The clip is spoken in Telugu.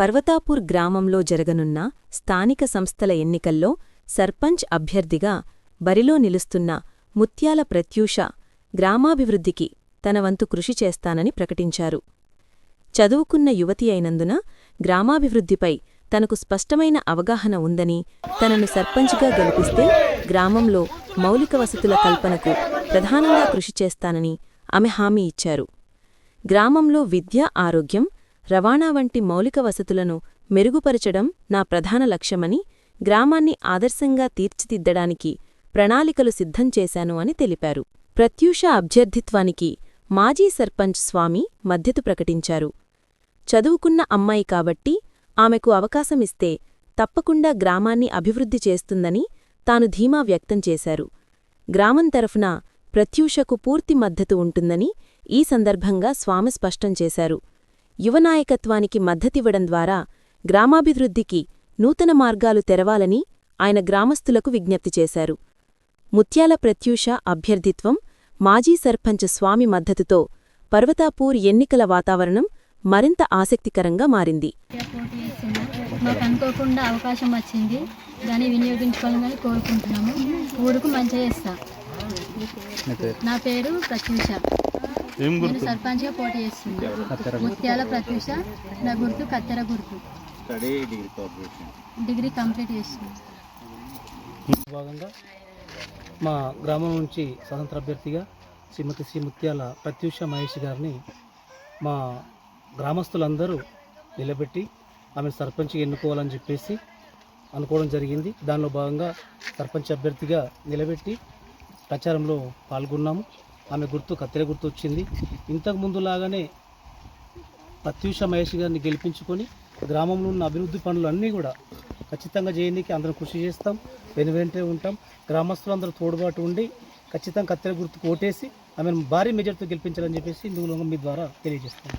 పర్వతాపూర్ గ్రామంలో జరగనున్న స్థానిక సంస్థల ఎన్నికల్లో సర్పంచ్ అభ్యర్థిగా బరిలో నిలుస్తున్న ముత్యాల ప్రత్యూష గ్రామాభివృద్ధికి తన వంతు కృషి చేస్తానని ప్రకటించారు. చదువుకున్న యువతి అయినందున గ్రామాభివృద్ధిపై తనకు స్పష్టమైన అవగాహన ఉందని తనను సర్పంచ్గా గెలిపిస్తే గ్రామంలో మౌలిక వసతుల కల్పనకు ప్రధానంగా కృషి చేస్తానని ఆమె హామీ ఇచ్చారు. గ్రామంలో విద్య ఆరోగ్యం రవాణా వంటి మౌలిక వసతులను మెరుగుపరచడం నా ప్రధాన లక్ష్యమని గ్రామాన్ని ఆదర్శంగా తీర్చిదిద్దడానికి ప్రణాళికలు సిద్ధం చేశాను అని తెలిపారు. ప్రత్యూష అభ్యర్థిత్వానికి మాజీ సర్పంచ్ స్వామి మద్దతు ప్రకటించారు. చదువుకున్న అమ్మాయి కాబట్టి ఆమెకు అవకాశమిస్తే తప్పకుండా గ్రామాన్ని అభివృద్ధి చేస్తుందని తాను ధీమా వ్యక్తం చేశారు. గ్రామం తరఫున ప్రత్యూషకు పూర్తి మద్దతు ఉంటుందని ఈ సందర్భంగా స్వామి స్పష్టం చేశారు. యువనాయకత్వానికి మద్దతివ్వడం ద్వారా గ్రామాభివృద్ధికి నూతన మార్గాలు తెరవాలని ఆయన గ్రామస్తులకు విజ్ఞప్తి చేశారు. ముత్యాల ప్రత్యూష అభ్యర్థిత్వం మాజీ సర్పంచ్ స్వామి మద్దతుతో పర్వతాపూర్ ఎన్నికల వాతావరణం మరింత ఆసక్తికరంగా మారింది. మాకు అనుకోకుండా అవకాశం వచ్చింది. దాన్ని వినియోగించుకోవాలని కోరుకుంటున్నాము. ఊరుకు మంచిగా చేస్తా. నా పేరు ప్రత్యూష. ఏం గుర్తు? సర్పంచ్గా పోటీ చేస్తున్నా. ముత్యాల ప్రత్యూష నా గుర్తు కత్తెర గుర్తు. డిగ్రీ కంప్లీట్ చేస్తున్నా. భాగంగా మా గ్రామం నుంచి స్వతంత్ర అభ్యర్థిగా శ్రీమతి శ్రీ ముత్యాల ప్రత్యూష మహేష్ గారిని మా గ్రామస్తులందరూ నిలబెట్టి ఆమె సర్పంచ్ ఎన్నుకోవాలని చెప్పేసి అనుకోవడం జరిగింది. దానిలో భాగంగా సర్పంచ్ అభ్యర్థిగా నిలబెట్టి ప్రచారంలో పాల్గొన్నాము. ఆమె గుర్తు కత్తెర గుర్తు వచ్చింది. ఇంతకు ముందులాగానే ప్రత్యూష మహేష్ గారిని గెలిపించుకొని గ్రామంలో ఉన్న అభివృద్ధి పనులు అన్నీ కూడా ఖచ్చితంగా చేయడానికి అందరం కృషి చేస్తాం వెను వెంటే ఉంటాం. గ్రామస్తులందరూ తోడుబాటు ఉండి ఖచ్చితంగా కత్తెర గుర్తుకు ఓటేసి ఆమెను భారీ మెజార్టీతో గెలిపించాలని చెప్పేసి ఇందులో మీ ద్వారా తెలియజేస్తాం